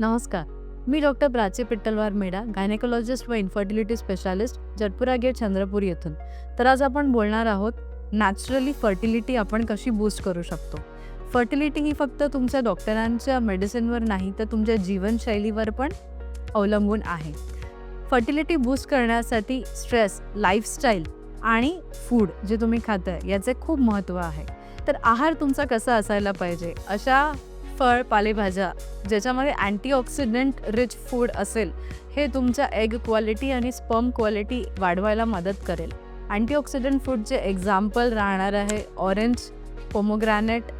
नमस्कार. मी डॉक्टर प्राची पिट्टलवार मेडा गायनेकोलॉजिस्ट व infertility specialist Jatpura gate Chandrapur येथून. तर आज आपण बोलणार आहोत नॅचरली फर्टिलिटी आपण कशी बूस्ट करू शकतो? फर्टिलिटी ही फक्त तुमच्या डॉक्टरांच्या मेडिसिनवर नाही तर तुमच्या जीवनशैलीवर पण अवलंबून आहे. फर्टिलिटी बूस्ट करण्यासाठी स्ट्रेस लाईफस्टाईल आणि फूड जे तुम्ही खाताय याचे खूप महत्त्व आहे. तर आहार तुमचा कसा असायला पाहिजे? अशा फळ पालेभाज्या ज्याच्यामध्ये अँटीऑक्सिडंट रिच फूड असेल हे तुमच्या एग क्वालिटी आणि स्पर्म क्वालिटी वाढवायला मदत करेल. अँटीऑक्सिडंट फूडचे एक्झाम्पल राहणार आहे ऑरेंज पोमोग्रॅनेट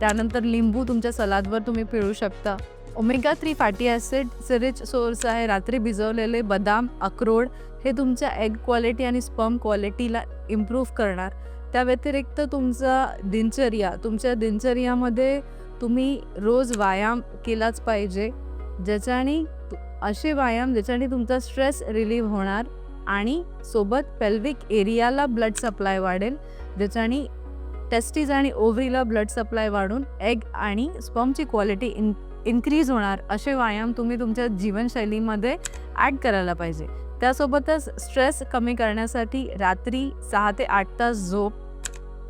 त्यानंतर लिंबू तुमच्या सलादवर तुम्ही पिळू शकता. Omega three fatty acid rich source आहे रात्री भिजवलेले बदाम अक्रोड हे तुमच्या एग क्वालिटी आणि स्पर्म क्वालिटीला इम्प्रूव्ह करणार. त्या व्यतिरिक्त तुमचा दिनचर्या तुमच्या दिनचर्यामध्ये तुम्ही रोज व्यायाम केलाच पाहिजे ज्याच्याने असे व्यायाम ज्याच्याने तुमचा स्ट्रेस रिलीव्ह होणार आणि सोबत पेल्विक एरियाला ब्लड सप्लाय वाढेल ज्याच्याने टेस्टीज आणि ओव्हरीला ब्लड सप्लाय वाढून एग आणि स्पर्मची क्वालिटी इन इन्क्रीज होणार. असे व्यायाम तुम्ही तुमच्या जीवनशैलीमध्ये ॲड करायला पाहिजे. त्यासोबतच स्ट्रेस कमी करण्यासाठी रात्री सहा ते आठ तास झोप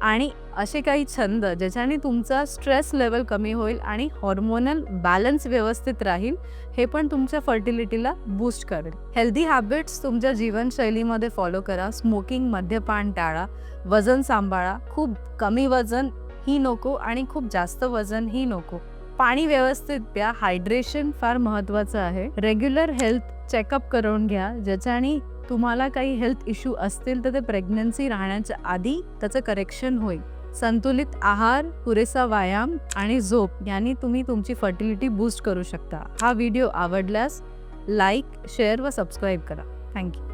आणि असे काही छंद ज्याच्याने तुमचा स्ट्रेस लेवल कमी होईल आणि हॉर्मोनल बॅलन्स व्यवस्थित राहील हे पण तुमच्या फर्टिलिटीला बूस्ट करेल. हेल्दी हॅबिट्स तुमच्या जीवनशैलीमध्ये फॉलो करा. स्मोकिंग मद्यपान टाळा. वजन सांभाळा. खूप कमी वजन ही नको आणि खूप जास्त वजन ही नको. पाणी व्यवस्थित प्या. हायड्रेशन फार महत्त्वाचं आहे. रेग्युलर हेल्थ चेकअप करून घ्या ज्याच्याने तुम्हाला काही हेल्थ इश्यू असतील तर ते प्रेग्नन्सी राहण्याच्या आधी त्याचं करेक्शन होईल. संतुलित आहार पुरेसा व्यायाम आणि झोप यांनी तुम्ही तुमची फर्टिलिटी बूस्ट करू शकता. हा व्हिडिओ आवडल्यास लाईक शेअर व सबस्क्राईब करा. Thank you